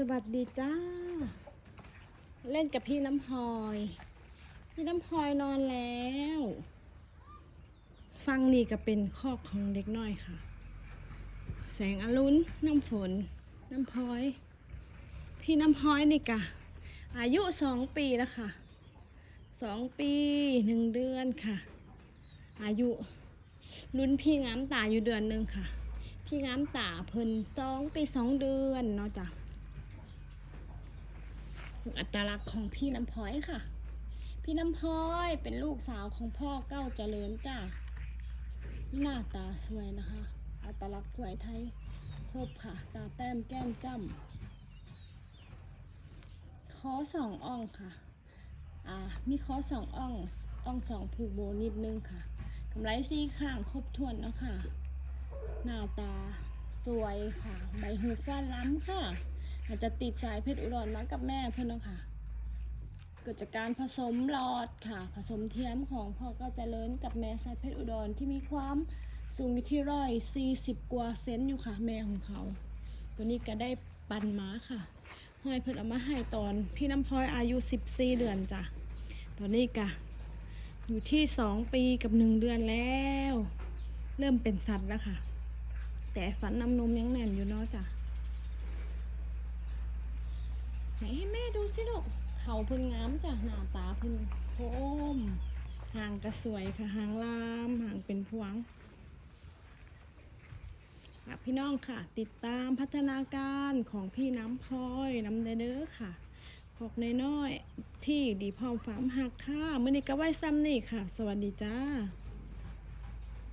สวัสดีจ้า เล่นกับพี่น้ำพลอย พี่น้ำพลอยนอนแล้ว ฟังนี่ก็เป็นคอกของเด็กน้อยค่ะ แสงอรุณน้ำฝน น้ำพลอย พี่น้ำพลอยนี่กะ อายุสองปีแล้วค่ะสองปีหนึ่งเดือนค่ะ อายุรุ่นพี่งามตาอยู่เดือนหนึ่งค่ะ พี่งามตาเพิ่นสองปีสองเดือนเนาะจ้ะ อัตลักษณ์ของพี่น้ำพลอยค่ะ พี่น้ำพลอยเป็นลูกสาวของพ่อเก้าเจริญจ้ะหน้าตาสวยนะคะ อัตลักษณ์ถวยไทยครบค่ะ ตาแต้มแก้มจ้ำคอสองอ่องค่ะ อ่า มีคอสองอ่องอ่องสองผูกโบนิดนึงค่ะกำไรซี่ข้างครบถ้วนนะค่ะ หน้าตาสวยค่ะ ใบหูฟ้าล้ำค่ะ อาจจะติดสายเพชรอุดรมากับแม่เพื่อนเนาะค่ะ เกิดจากการผสมหลอดค่ะ ผสมเทียมของพ่อก็เจริญกับแม่สายเพชรอุดรที่มีความสูงอยู่ที่ร้อยสี่สิบกว่าเซนอยู่ค่ะ แม่ของเขา ตัวนี้ก็ได้ปันม้าค่ะห้อยเพิ่นเอามาให้ตอนพี่น้ำพลอยอายุสิบสี่เดือนจ้ะตอนนี้กะอยู่ที่สองปีกับหนึ่งเดือนแล้ว เริ่มเป็นสัตว์แล้วค่ะ แต่ฝันน้ำนมยังแน่นอยู่เนาะจ้ะ ไหนให้แม่ดูสิลูกเขาเพิ่นงามจ้ะหน้าตาเพิ่นโคมหางก็สวยค่ะหางลามหางเป็นพวงฝากพี่น้องค่ะ ติดตามพัฒนาการของพี่น้ำพลอยน้ำเด้อค่ะพอกน้อยๆที่ดีพร้อมฟาร์มหักค่ะมื่อนี้ก็ไว้ซ้ำนี่ค่ะ สวัสดีจ้า